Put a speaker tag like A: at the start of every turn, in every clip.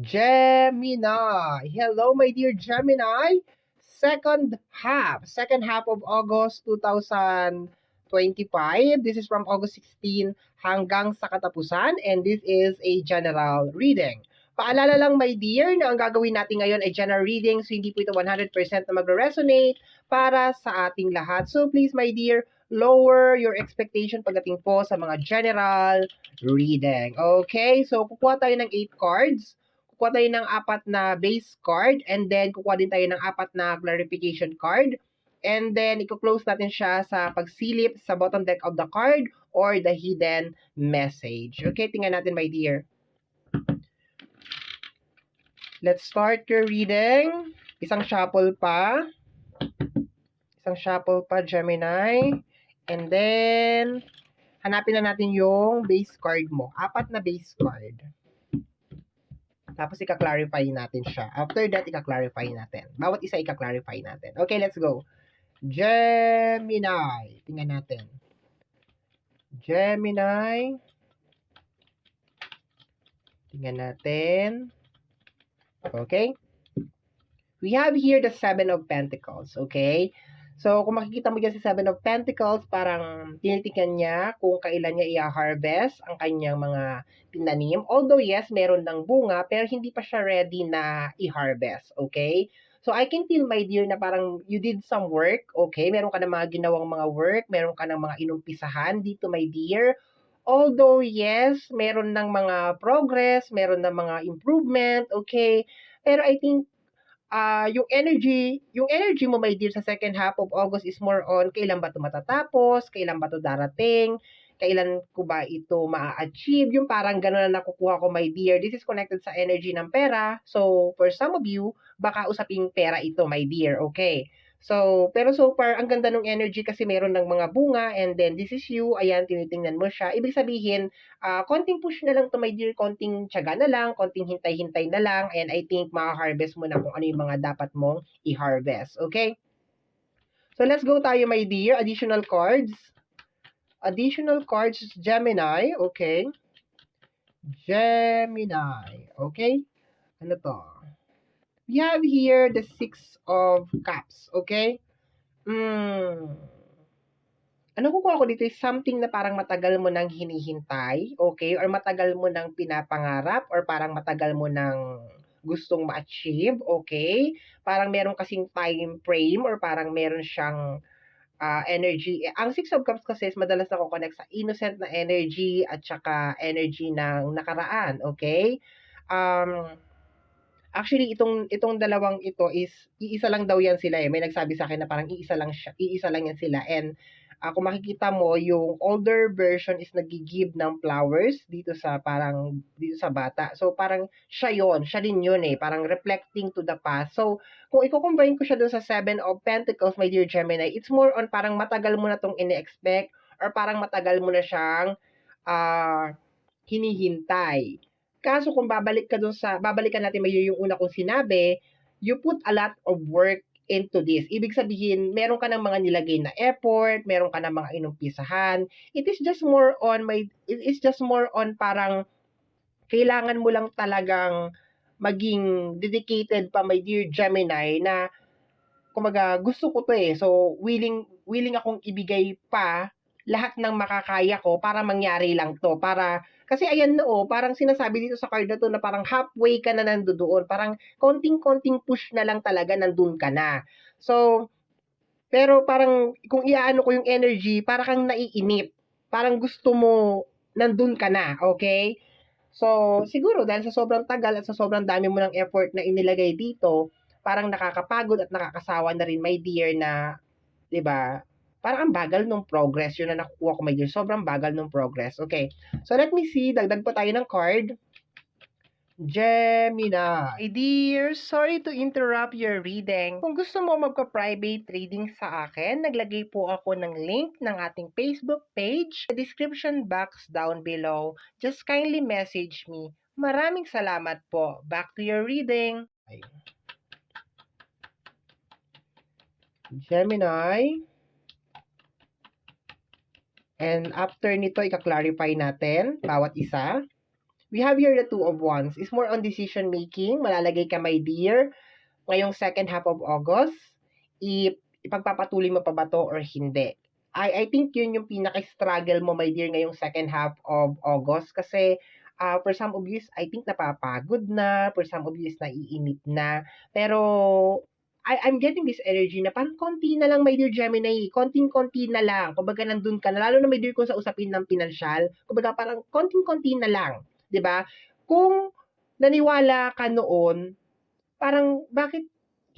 A: Gemini. Hello, my dear Gemini. Second half, second half of August 2025. This is from August 16 hanggang sa katapusan and this is a general reading. Paalala lang, my dear, na ang gagawin natin ngayon ay general reading, so hindi po ito 100% na magre-resonate para sa ating lahat. So please, my dear, lower your expectation pagdating po sa mga general reading. Okay? So, kukuha tayo ng 8 cards. Kukuha tayo ng apat na base card. And then, kukuha din tayo ng apat na clarification card. And then, i-close natin siya sa pagsilip sa bottom deck of the card or the hidden message. Okay? Tingnan natin, my dear. Let's start your reading. Isang shuffle pa. Isang shuffle pa, Gemini. And then, hanapin na natin yung base card mo. Apat na base card. Tapos, ika-clarify natin siya. After that, ika-clarify natin. Bawat isa ika-clarify natin. Okay, let's go. Gemini. Tingnan natin. Gemini. Tingnan natin. Okay? We have here the Seven of Pentacles. Okay? So, kung makikita mo dyan sa Seven of Pentacles, parang tinitikan niya kung kailan niya i-harvest ang kanyang mga tinanim. Although, yes, meron ng bunga, pero hindi pa siya ready na i-harvest. Okay? So, I can feel, my dear, na parang you did some work. Okay? Meron ka na mga ginawang mga work. Meron ka ng mga inumpisahan dito, my dear. Although, yes, meron ng mga progress, meron ng mga improvement, okay? Pero I think uh, yung energy, yung energy mo, my dear, sa second half of August is more on kailan ba ito matatapos, kailan ba ito darating, kailan ko ba ito ma-achieve, yung parang gano'n na nakukuha ko, my dear. This is connected sa energy ng pera. So, for some of you, baka usaping pera ito, my dear, okay? So, pero so far, ang ganda ng energy kasi meron ng mga bunga and then this is you, ayan, tinitingnan mo siya. Ibig sabihin, uh, konting push na lang to my dear, konting tiyaga na lang, konting hintay-hintay na lang and I think maka-harvest mo na kung ano yung mga dapat mong i-harvest. Okay? So, let's go tayo my dear. Additional cards. Additional cards, Gemini. Okay? Gemini. Okay? Ano to? We have here the Six of Cups, okay? Mm. Ano kukuha ko dito is something na parang matagal mo nang hinihintay, okay? Or matagal mo nang pinapangarap, or parang matagal mo nang gustong ma-achieve, okay? Parang meron kasing time frame, or parang meron siyang uh, energy. Ang Six of Cups kasi is madalas na connect sa innocent na energy at saka energy ng nakaraan, okay? Um, Actually, itong itong dalawang ito is iisa lang daw yan sila eh. May nagsabi sa akin na parang iisa lang siya, iisa lang yan sila. And uh, kung makikita mo, yung older version is nagigive ng flowers dito sa parang dito sa bata. So parang siya yon, siya din yun eh, parang reflecting to the past. So kung i-combine ko siya dun sa Seven of Pentacles, my dear Gemini, it's more on parang matagal mo na tong ini-expect or parang matagal mo na siyang uh, hinihintay. Kaso kung babalik ka dun sa, babalikan natin may yung una kong sinabi, you put a lot of work into this. Ibig sabihin, meron ka ng mga nilagay na effort, meron ka ng mga inumpisahan. It is just more on my, it is just more on parang kailangan mo lang talagang maging dedicated pa my dear Gemini na kumaga gusto ko to eh. So willing willing akong ibigay pa lahat ng makakaya ko para mangyari lang to para kasi ayan no, oh, parang sinasabi dito sa card na to na parang halfway ka na nandoon. Parang konting-konting push na lang talaga nandun ka na. So, pero parang kung iaano ko yung energy, para kang naiinip. Parang gusto mo nandun ka na, okay? So, siguro dahil sa sobrang tagal at sa sobrang dami mo ng effort na inilagay dito, parang nakakapagod at nakakasawa na rin, my dear, na, 'di ba? Parang ang bagal nung progress. Yun na nakukuha ko, my dear. Sobrang bagal nung progress. Okay. So, let me see. Dagdag pa tayo ng card. Gemini. My dear, sorry to interrupt your reading. Kung gusto mo magpa-private reading sa akin, naglagay po ako ng link ng ating Facebook page sa description box down below. Just kindly message me. Maraming salamat po. Back to your reading. Gemini. And after nito, ika-clarify natin bawat isa. We have here the two of wands. It's more on decision making. Malalagay ka, my dear, ngayong second half of August. I ipagpapatuloy mo pa ba to or hindi? I, I think yun yung pinaka-struggle mo, my dear, ngayong second half of August. Kasi uh, for some of you, I think napapagod na. For some of you, naiinip na. Pero I, I'm getting this energy na parang konti na lang, my dear Gemini. Konting-konti na lang. Kumbaga, nandun ka na. Lalo na, my dear, kung sa usapin ng pinansyal. Kumbaga, parang konting-konti na lang. ba? Kung naniwala ka noon, parang bakit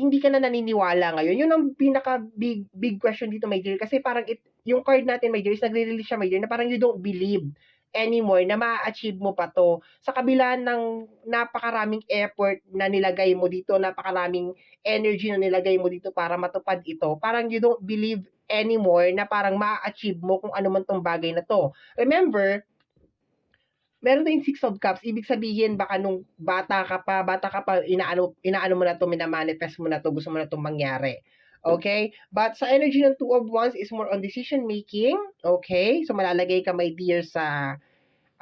A: hindi ka na naniniwala ngayon? Yun ang pinaka big big question dito, my dear. Kasi parang it, yung card natin, my dear, is nagre-release siya, my dear, na parang you don't believe anymore na ma-achieve mo pa to. Sa kabila ng napakaraming effort na nilagay mo dito, napakaraming energy na nilagay mo dito para matupad ito, parang you don't believe anymore na parang ma-achieve mo kung ano man tong bagay na to. Remember, meron tayong Six of Cups, ibig sabihin baka nung bata ka pa, bata ka pa, inaano, inaano mo na to, minamanifest mo na to, gusto mo na itong mangyari. Okay? But sa energy ng Two of Wands is more on decision making. Okay? So malalagay ka, my dear, sa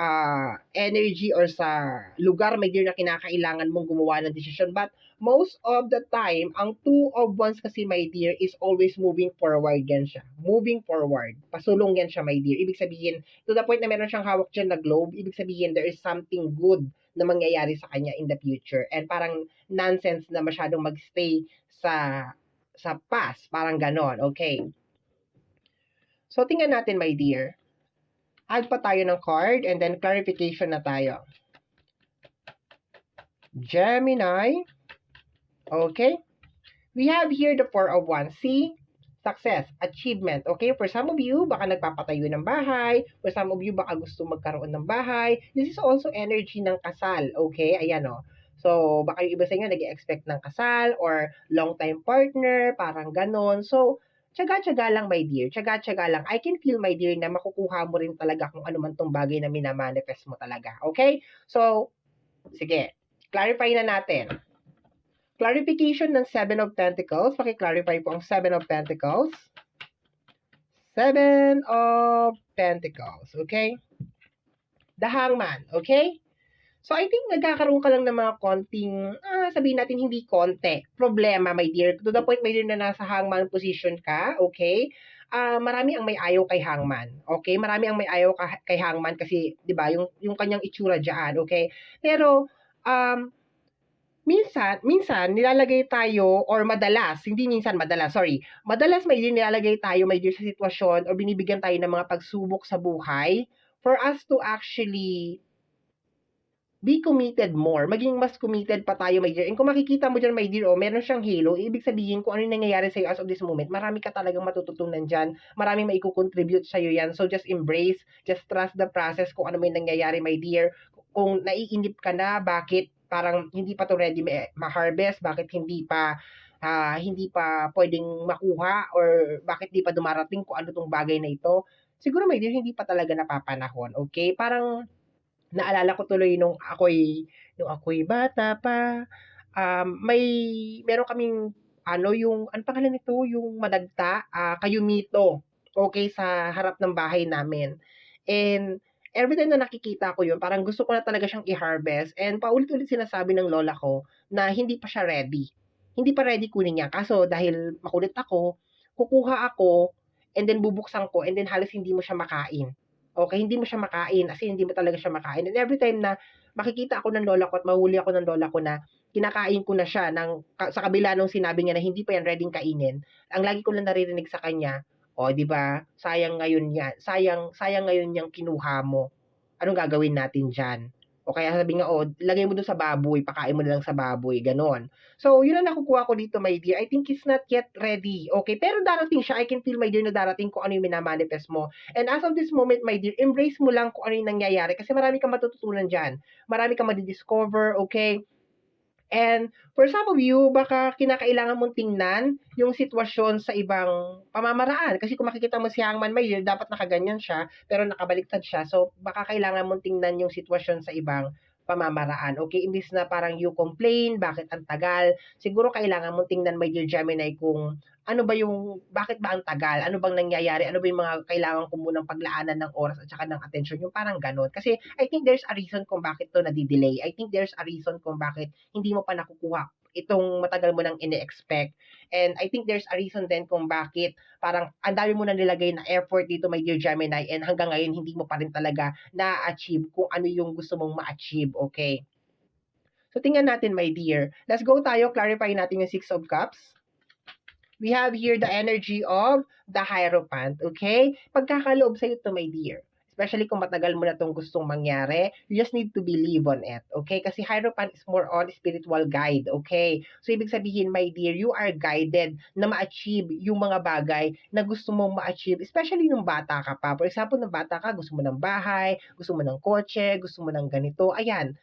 A: uh, energy or sa lugar, my dear, na kinakailangan mong gumawa ng decision. But most of the time, ang Two of Wands kasi, my dear, is always moving forward yan siya. Moving forward. Pasulong yan siya, my dear. Ibig sabihin, to the point na meron siyang hawak dyan na globe, ibig sabihin, there is something good na mangyayari sa kanya in the future. And parang nonsense na masyadong magstay sa sa past. Parang ganon. Okay. So, tingnan natin, my dear. Add pa tayo ng card and then clarification na tayo. Gemini. Okay. We have here the Four of Wands. See? Success, achievement. Okay? For some of you, baka nagpapatayo ng bahay. For some of you, baka gusto magkaroon ng bahay. This is also energy ng kasal. Okay? Ayan o. Oh. So, baka yung iba sa inyo nag-expect ng kasal or long-time partner, parang ganon. So, tsaga-tsaga lang, my dear. Tsaga-tsaga lang. I can feel, my dear, na makukuha mo rin talaga kung ano man tong bagay na minamanifest mo talaga. Okay? So, sige. Clarify na natin. Clarification ng Seven of Pentacles. Paki-clarify po ang Seven of Pentacles. Seven of Pentacles. Okay? The Hangman. Okay? So, I think nagkakaroon ka lang ng mga konting, ah, sabihin natin hindi konti, problema, my dear. To the point, my dear, na nasa hangman position ka, okay? Uh, marami ang may ayaw kay hangman, okay? Marami ang may ayaw ka, kay hangman kasi, di ba, yung, yung kanyang itsura dyan, okay? Pero, um, minsan, minsan, nilalagay tayo, or madalas, hindi minsan, madalas, sorry, madalas may din nilalagay tayo, may din sa sitwasyon, or binibigyan tayo ng mga pagsubok sa buhay, for us to actually be committed more. Maging mas committed pa tayo, my dear. And kung makikita mo dyan, my dear, oh, meron siyang halo, ibig sabihin kung ano yung nangyayari sa'yo as of this moment, marami ka talagang matututunan dyan. Maraming maiko-contribute sa'yo yan. So, just embrace, just trust the process kung ano may nangyayari, my dear. Kung naiinip ka na, bakit parang hindi pa to ready ma-harvest, bakit hindi pa uh, hindi pa pwedeng makuha or bakit hindi pa dumarating kung ano tong bagay na ito. Siguro, my dear, hindi pa talaga napapanahon. Okay? Parang naalala ko tuloy nung ako'y nung ako'y bata pa, um, may meron kaming ano yung ano pangalan nito, yung madagta, uh, kayumito. Okay sa harap ng bahay namin. And every time na nakikita ko yun, parang gusto ko na talaga siyang i-harvest. And paulit-ulit sinasabi ng lola ko na hindi pa siya ready. Hindi pa ready kunin niya. Kaso dahil makulit ako, kukuha ako, and then bubuksan ko, and then halos hindi mo siya makain. Okay, hindi mo siya makain, as in, hindi mo talaga siya makain. And every time na makikita ako ng lola ko at mahuli ako ng lola ko na kinakain ko na siya ng, sa kabila nung sinabi niya na hindi pa yan ready kainin, ang lagi ko lang naririnig sa kanya, o, oh, di ba? Sayang ngayon yan. Sayang, sayang ngayon yung kinuha mo. Anong gagawin natin diyan? O kaya sabi nga, oh, lagay mo doon sa baboy, pakain mo na lang sa baboy, ganon. So, yun ang nakukuha ko dito, my dear. I think it's not yet ready. Okay, pero darating siya. I can feel, my dear, na darating kung ano yung minamanifest mo. And as of this moment, my dear, embrace mo lang kung ano yung nangyayari kasi marami kang matututunan dyan. Marami kang madidiscover, okay? And for some of you, baka kinakailangan mong tingnan yung sitwasyon sa ibang pamamaraan. Kasi kung makikita mo si Hangman Mayer, dapat nakaganyan siya, pero nakabaliktad siya. So, baka kailangan mong tingnan yung sitwasyon sa ibang pamamaraan. Okay, imbis na parang you complain, bakit ang tagal, siguro kailangan mong tingnan, dear Gemini, kung ano ba yung, bakit ba ang tagal? Ano bang nangyayari? Ano ba yung mga kailangan ko munang paglaanan ng oras at saka ng attention? Yung parang ganun. Kasi I think there's a reason kung bakit to nadidelay. I think there's a reason kung bakit hindi mo pa nakukuha itong matagal mo nang ine-expect. And I think there's a reason din kung bakit parang ang dami mo na nilagay na effort dito, my dear Gemini, and hanggang ngayon hindi mo pa rin talaga na-achieve kung ano yung gusto mong ma-achieve, okay? So, tingnan natin, my dear. Let's go tayo, clarify natin yung Six of Cups we have here the energy of the Hierophant, okay? Pagkakaloob sa'yo to, my dear. Especially kung matagal mo na itong gustong mangyari, you just need to believe on it, okay? Kasi Hierophant is more on spiritual guide, okay? So, ibig sabihin, my dear, you are guided na ma-achieve yung mga bagay na gusto mong ma-achieve, especially nung bata ka pa. For example, nung bata ka, gusto mo ng bahay, gusto mo ng kotse, gusto mo ng ganito, ayan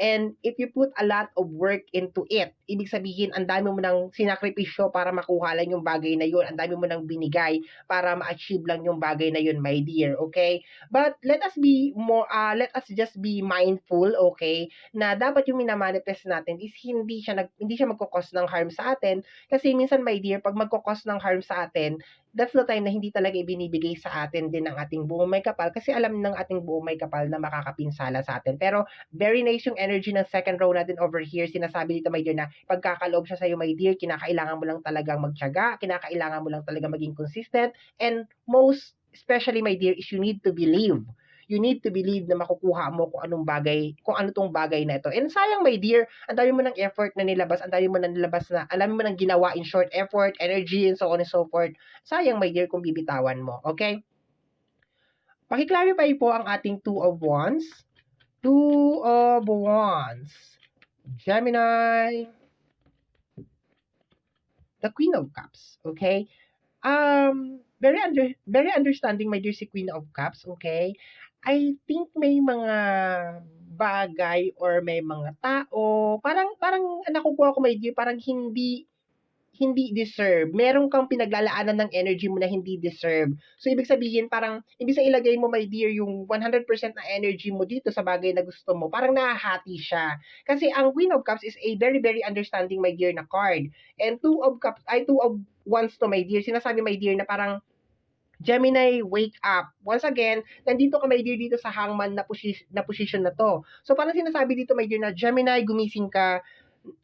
A: And if you put a lot of work into it, ibig sabihin, ang dami mo nang sinakripisyo para makuha lang yung bagay na yun. Ang dami mo nang binigay para ma-achieve lang yung bagay na yun, my dear. Okay? But let us be more, uh, let us just be mindful, okay? Na dapat yung minamanifest natin is hindi siya, nag, hindi siya magkakos ng harm sa atin. Kasi minsan, my dear, pag magkakos ng harm sa atin, that's the time na hindi talaga ibinibigay sa atin din ng ating buong may kapal kasi alam ng ating buong may kapal na makakapinsala sa atin. Pero very nice yung energy ng second row natin over here. Sinasabi dito, my dear, na pagkakaloob siya sa'yo, my dear, kinakailangan mo lang talagang magtyaga, kinakailangan mo lang talaga maging consistent, and most especially, my dear, is you need to believe you need to believe na makukuha mo kung anong bagay, kung ano tong bagay na ito. And sayang, my dear, ang dami mo ng effort na nilabas, ang dami mo na nilabas na, alam mo nang ginawa in short effort, energy, and so on and so forth. Sayang, my dear, kung bibitawan mo. Okay? Paki-clarify po ang ating two of wands. Two of wands. Gemini. The Queen of Cups. Okay? Um, very under very understanding my dear si Queen of Cups, okay? I think may mga bagay or may mga tao, parang parang nakukuha ko may dear, parang hindi hindi deserve. Meron kang pinaglalaanan ng energy mo na hindi deserve. So, ibig sabihin, parang, ibig sa ilagay mo, my dear, yung 100% na energy mo dito sa bagay na gusto mo, parang nahahati siya. Kasi ang Queen of Cups is a very, very understanding, my dear, na card. And Two of Cups, ay Two of Wands to, my dear. Sinasabi, my dear, na parang, Gemini, wake up. Once again, nandito ka, my dear, dito sa hangman na, posi- na position na to. So, parang sinasabi dito, my dear, na Gemini, gumising ka,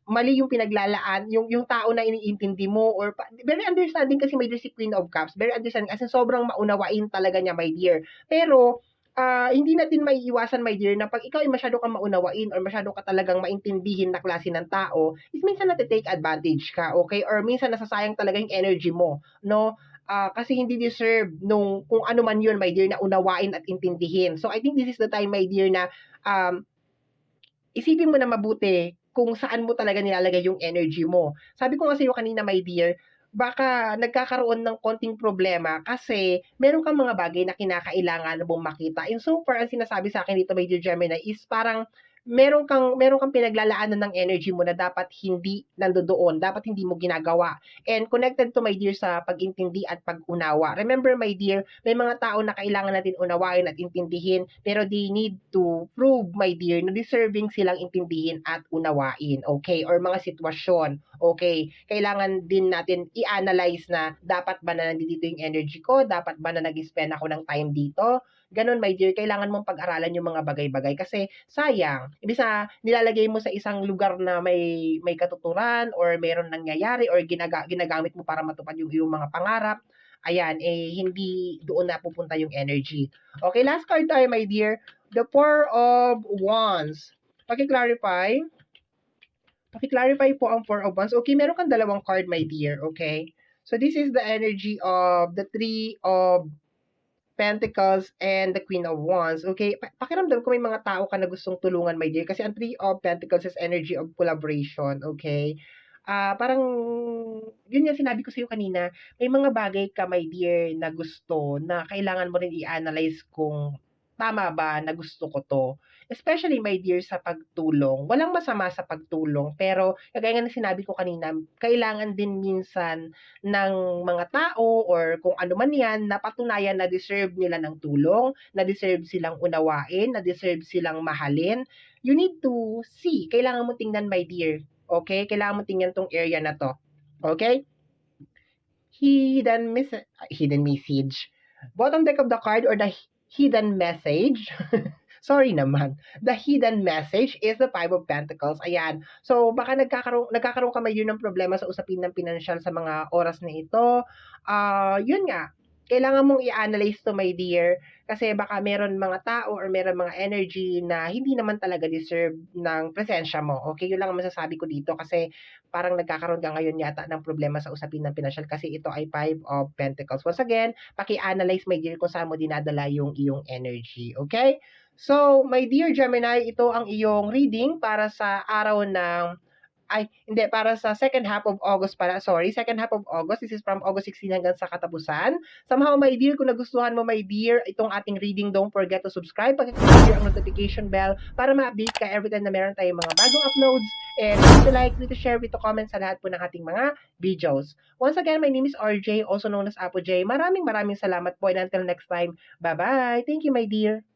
A: mali yung pinaglalaan, yung yung tao na iniintindi mo or very understanding kasi dear si Queen of Cups, very understanding kasi sobrang maunawain talaga niya my dear. Pero uh, hindi natin may iwasan my dear na pag ikaw ay masyado kang maunawain or masyado ka talagang maintindihin na klase ng tao, is minsan na take advantage ka, okay? Or minsan nasasayang talaga yung energy mo, no? uh, kasi hindi deserve nung kung ano man yun, my dear, na unawain at intindihin. So, I think this is the time, my dear, na um, isipin mo na mabuti kung saan mo talaga nilalagay yung energy mo. Sabi ko nga sa iyo kanina, my dear, baka nagkakaroon ng konting problema kasi meron kang mga bagay na kinakailangan mong makita. And so far, ang sinasabi sa akin dito, my dear Gemini, is parang meron kang meron kang pinaglalaanan ng energy mo na dapat hindi nandoon, dapat hindi mo ginagawa. And connected to my dear sa pag-intindi at pag-unawa. Remember my dear, may mga tao na kailangan natin unawain at intindihin, pero they need to prove my dear na deserving silang intindihin at unawain, okay? Or mga sitwasyon, okay? Kailangan din natin i-analyze na dapat ba na nandito yung energy ko, dapat ba na nag-spend ako ng time dito, Ganon, my dear, kailangan mong pag-aralan yung mga bagay-bagay kasi sayang, ibig sa nilalagay mo sa isang lugar na may may katuturan or mayroon nangyayari or ginaga, ginagamit mo para matupad yung iyong mga pangarap, ayan, eh, hindi doon na pupunta yung energy. Okay, last card tayo, my dear. The Four of Wands. Paki-clarify. Paki-clarify po ang Four of Wands. Okay, meron kang dalawang card, my dear. Okay? So, this is the energy of the Three of Pentacles and the Queen of Wands. Okay, pakiramdam ko may mga tao ka na gustong tulungan, my dear. Kasi ang Three of Pentacles is energy of collaboration. Okay? Ah, uh, parang yun yung sinabi ko sa iyo kanina, may mga bagay ka, my dear, na gusto na kailangan mo rin i-analyze kung tama ba na gusto ko to especially my dear sa pagtulong. Walang masama sa pagtulong, pero kagaya nga sinabi ko kanina, kailangan din minsan ng mga tao or kung ano man yan, napatunayan na deserve nila ng tulong, na deserve silang unawain, na deserve silang mahalin. You need to see. Kailangan mo tingnan, my dear. Okay? Kailangan mo tingnan tong area na to. Okay? hidden miss hidden message. Bottom deck of the card or the hidden message. Sorry naman. The hidden message is the Five of Pentacles. Ayan. So, baka nagkakaroon, nagkakaroon ka ngayon ng problema sa usapin ng pinansyal sa mga oras na ito. Ah, yun nga. Kailangan mong i-analyze to, my dear. Kasi baka meron mga tao or meron mga energy na hindi naman talaga deserve ng presensya mo. Okay, yun lang ang masasabi ko dito kasi parang nagkakaroon ka ngayon yata ng problema sa usapin ng pinansyal kasi ito ay Five of Pentacles. Once again, paki-analyze, my dear, kung saan mo dinadala yung iyong energy. Okay? So, my dear Gemini, ito ang iyong reading para sa araw ng ay, hindi, para sa second half of August para, sorry, second half of August. This is from August 16 hanggang sa katapusan. Somehow, my dear, kung nagustuhan mo, my dear, itong ating reading, don't forget to subscribe. Pag-click ang notification bell para ma-update ka every time na meron tayong mga bagong uploads. And please to like, please to share, please to comment sa lahat po ng ating mga videos. Once again, my name is RJ, also known as Apo J. Maraming maraming salamat po and until next time, bye-bye. Thank you, my dear.